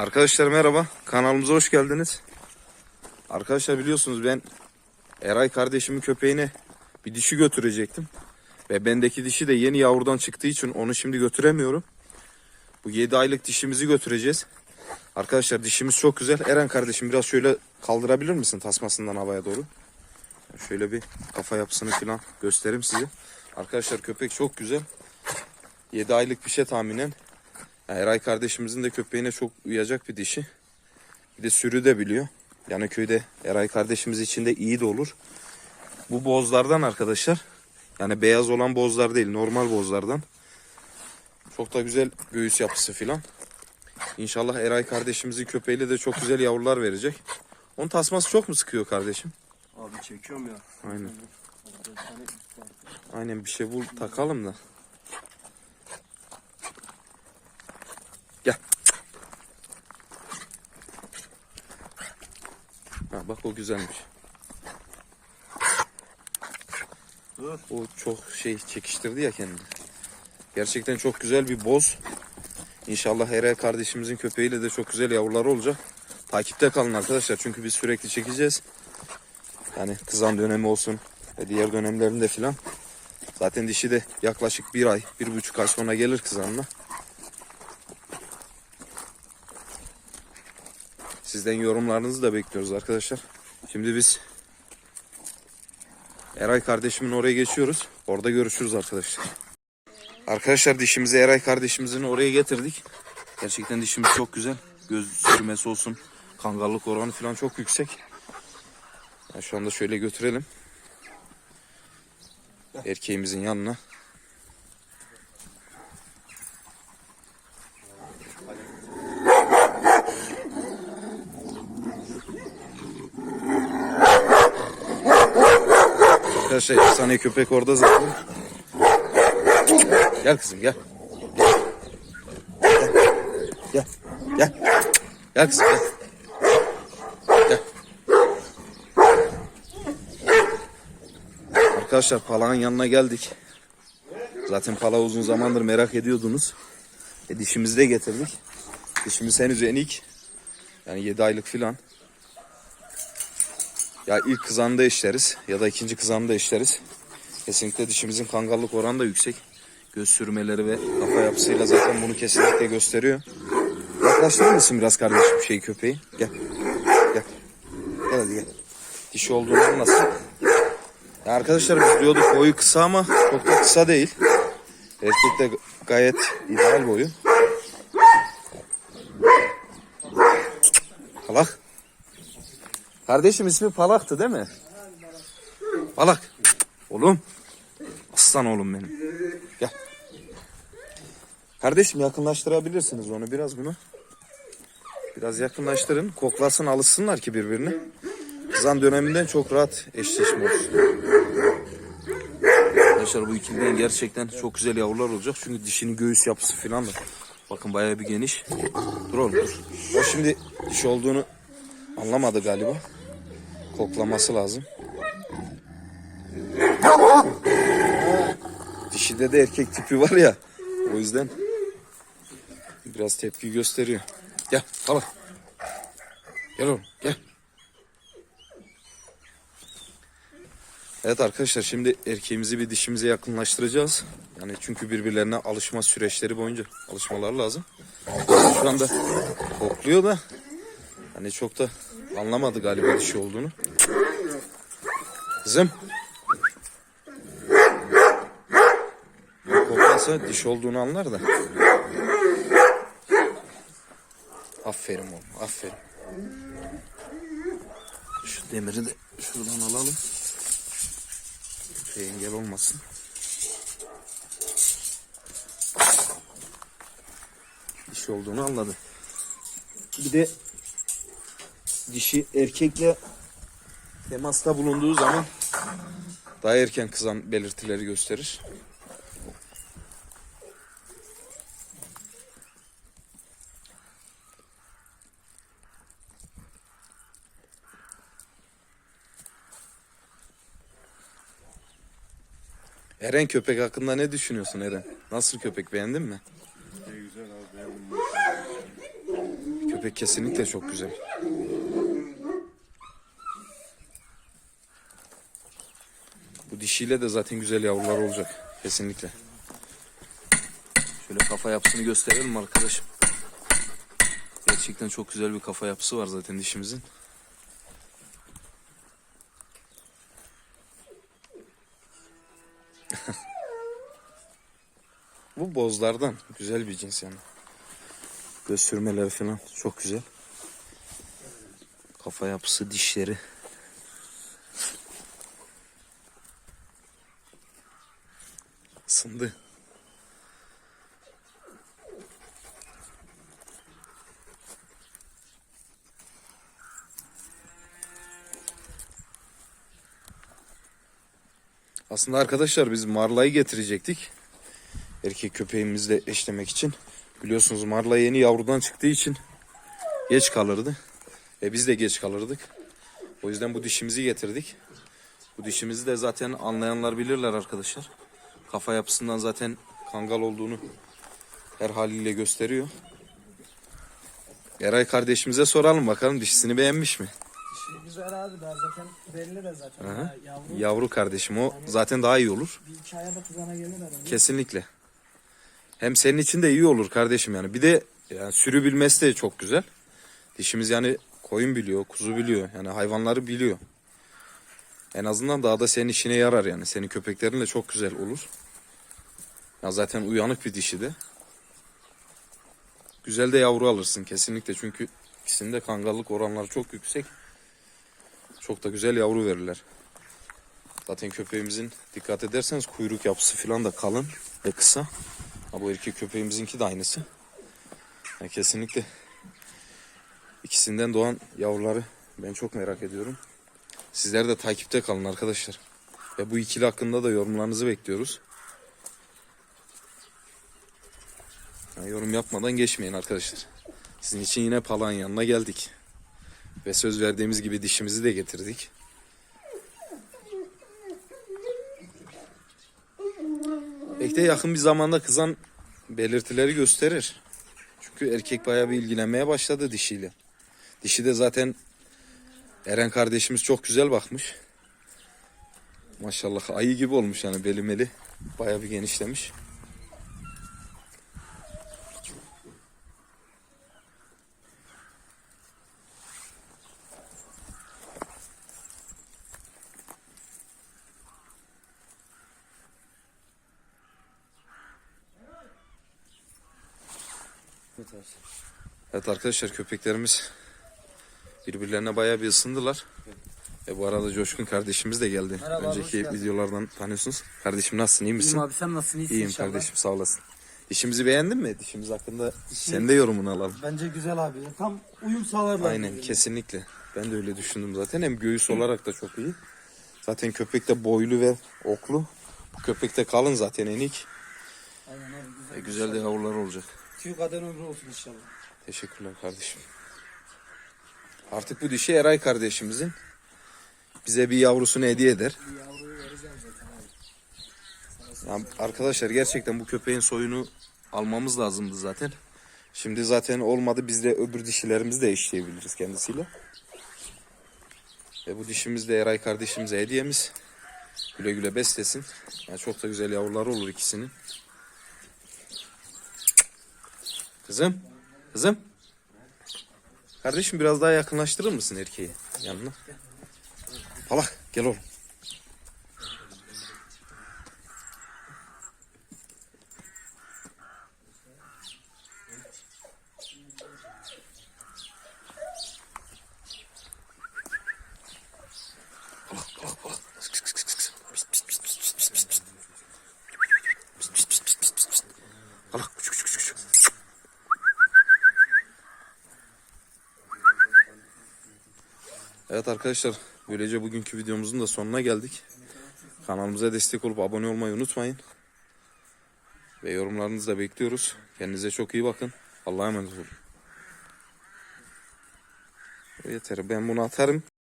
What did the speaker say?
Arkadaşlar merhaba. Kanalımıza hoş geldiniz. Arkadaşlar biliyorsunuz ben Eray kardeşimin köpeğine bir dişi götürecektim. Ve bendeki dişi de yeni yavrudan çıktığı için onu şimdi götüremiyorum. Bu 7 aylık dişimizi götüreceğiz. Arkadaşlar dişimiz çok güzel. Eren kardeşim biraz şöyle kaldırabilir misin tasmasından havaya doğru? Şöyle bir kafa yapısını falan göstereyim size. Arkadaşlar köpek çok güzel. 7 aylık bir şey tahminen. Eray kardeşimizin de köpeğine çok uyacak bir dişi. Bir de sürü de biliyor. Yani köyde Eray kardeşimiz için de iyi de olur. Bu bozlardan arkadaşlar. Yani beyaz olan bozlar değil normal bozlardan. Çok da güzel göğüs yapısı filan. İnşallah Eray kardeşimizin köpeğiyle de çok güzel yavrular verecek. Onun tasması çok mu sıkıyor kardeşim? Abi çekiyorum ya. Aynen. Aynen bir şey bul takalım da. Ha, bak o güzelmiş. Dur. O çok şey çekiştirdi ya kendini. Gerçekten çok güzel bir boz. İnşallah Eray kardeşimizin köpeğiyle de çok güzel yavrular olacak. Takipte kalın arkadaşlar çünkü biz sürekli çekeceğiz. Yani kızan dönemi olsun ve diğer dönemlerinde filan. Zaten dişi de yaklaşık bir ay, bir buçuk ay sonra gelir kızanına. Sizden yorumlarınızı da bekliyoruz arkadaşlar. Şimdi biz Eray kardeşimin oraya geçiyoruz. Orada görüşürüz arkadaşlar. Arkadaşlar dişimizi Eray kardeşimizin oraya getirdik. Gerçekten dişimiz çok güzel. Göz sürmesi olsun. Kangarlık oranı falan çok yüksek. Yani şu anda şöyle götürelim. Erkeğimizin yanına. Arkadaşlar tane köpek orada zaten. Gel kızım gel. Gel. Gel. Gel kızım gel. Gel. Arkadaşlar Pala'nın yanına geldik. Zaten Pala uzun zamandır merak ediyordunuz. E, dişimizi de getirdik. Dişimiz henüz enik. Yani 7 aylık filan. Ya ilk kızanda işleriz ya da ikinci kızanda işleriz. Kesinlikle dişimizin kangallık oranı da yüksek. Göz sürmeleri ve kafa yapısıyla zaten bunu kesinlikle gösteriyor. Yaklaştırır mısın biraz kardeşim şey köpeği? Gel. Gel. Gel hadi gel. Dişi olduğunu anlasın. Ya arkadaşlar biz diyorduk boyu kısa ama çok da kısa değil. Erkek de gayet ideal boyu. Palak. Kardeşim ismi Palak'tı değil mi? Palak. Oğlum. Aslan oğlum benim. Gel. Kardeşim yakınlaştırabilirsiniz onu biraz bunu. Biraz yakınlaştırın. Koklasın alışsınlar ki birbirine. Kızan döneminden çok rahat eşleşme olsun. Arkadaşlar bu ikiliden gerçekten çok güzel yavrular olacak. Çünkü dişinin göğüs yapısı falan da. Bakın bayağı bir geniş. Dur oğlum dur. O şimdi dişi olduğunu anlamadı galiba. Koklaması lazım. Dişide de erkek tipi var ya. O yüzden biraz tepki gösteriyor. Gel al. Gel oğlum gel. Evet arkadaşlar şimdi erkeğimizi bir dişimize yakınlaştıracağız. Yani çünkü birbirlerine alışma süreçleri boyunca alışmalar lazım. Şu anda kokluyor da hani çok da anlamadı galiba dişi olduğunu. Kızım. Koklasa diş olduğunu anlar da. Aferin oğlum aferin. Şu demiri de şuradan alalım. Şey engel olmasın. Dişi olduğunu anladı. Bir de dişi erkekle temasta bulunduğu zaman daha erken kızan belirtileri gösterir. Eren köpek hakkında ne düşünüyorsun Eren? Nasıl köpek beğendin mi? Güzel abi beğendim. Köpek kesinlikle çok güzel. Bu dişiyle de zaten güzel yavrular olacak. Kesinlikle. Şöyle kafa yapısını gösterelim arkadaşım. Gerçekten çok güzel bir kafa yapısı var zaten dişimizin. Bu bozlardan güzel bir cins yani. Göz sürmeleri falan çok güzel. Kafa yapısı, dişleri. Isındı. Aslında arkadaşlar biz Marla'yı getirecektik. Erkek köpeğimizle eşlemek için. Biliyorsunuz Marla yeni yavrudan çıktığı için geç kalırdı. Ve biz de geç kalırdık. O yüzden bu dişimizi getirdik. Bu dişimizi de zaten anlayanlar bilirler arkadaşlar. Kafa yapısından zaten kangal olduğunu her haliyle gösteriyor. Eray kardeşimize soralım bakalım dişisini beğenmiş mi? Dişi güzel abi daha zaten belli de zaten. Aha. Ha, Yavru Yavru kardeşim o zaten daha iyi olur. bir iki aya da kızana gelir herhalde. Kesinlikle. Hem senin için de iyi olur kardeşim yani. Bir de yani sürü bilmesi de çok güzel. Dişimiz yani koyun biliyor, kuzu biliyor. Yani hayvanları biliyor. En azından daha da senin işine yarar yani. Senin köpeklerinle çok güzel olur. Ya zaten uyanık bir dişi de. Güzel de yavru alırsın kesinlikle. Çünkü ikisinde kangallık oranları çok yüksek. Çok da güzel yavru verirler. Zaten köpeğimizin dikkat ederseniz kuyruk yapısı falan da kalın ve kısa. Ha, bu erkek köpeğimizinki de aynısı. Yani kesinlikle ikisinden doğan yavruları ben çok merak ediyorum. Sizler de takipte kalın arkadaşlar. Ve bu ikili hakkında da yorumlarınızı bekliyoruz. Yani yorum yapmadan geçmeyin arkadaşlar. Sizin için yine Pala'nın yanına geldik. Ve söz verdiğimiz gibi dişimizi de getirdik. Belki yakın bir zamanda kızan belirtileri gösterir. Çünkü erkek bayağı bir ilgilenmeye başladı dişiyle. Dişi de zaten Eren kardeşimiz çok güzel bakmış. Maşallah ayı gibi olmuş yani belimeli. Bayağı bir genişlemiş. Evet arkadaşlar köpeklerimiz birbirlerine bayağı bir ısındılar. E bu arada Coşkun kardeşimiz de geldi. Merhaba, Önceki videolardan tanıyorsunuz. Kardeşim nasılsın iyi misin? İyiyim abi sen nasılsın iyisin İyiyim inşallah. kardeşim sağ olasın. İşimizi beğendin mi? Dişimiz hakkında senin de yorumunu alalım. Bence güzel abi. Tam uyum sağlarlar. Aynen birbirine. kesinlikle. Ben de öyle düşündüm zaten. Hem göğüs olarak da çok iyi. Zaten köpek de boylu ve oklu. Bu köpek de kalın zaten enik. Aynen abi güzel. E, güzel de yavrular olacak. Tüy kadar ömrü olsun inşallah. Teşekkürler kardeşim. Artık bu dişi Eray kardeşimizin. Bize bir yavrusunu hediye eder. Bir yavruyu vereceğim zaten abi. Ya arkadaşlar gerçekten bu köpeğin soyunu almamız lazımdı zaten. Şimdi zaten olmadı biz de öbür dişilerimizi de eşleyebiliriz kendisiyle. Ve bu dişimiz de Eray kardeşimize hediyemiz. Güle güle beslesin. Yani çok da güzel yavrular olur ikisinin. Kızım. Kızım. Kardeşim biraz daha yakınlaştırır mısın erkeği yanına? Palak gel oğlum. Evet arkadaşlar böylece bugünkü videomuzun da sonuna geldik. Kanalımıza destek olup abone olmayı unutmayın. Ve yorumlarınızı da bekliyoruz. Kendinize çok iyi bakın. Allah'a emanet olun. Yeter ben bunu atarım.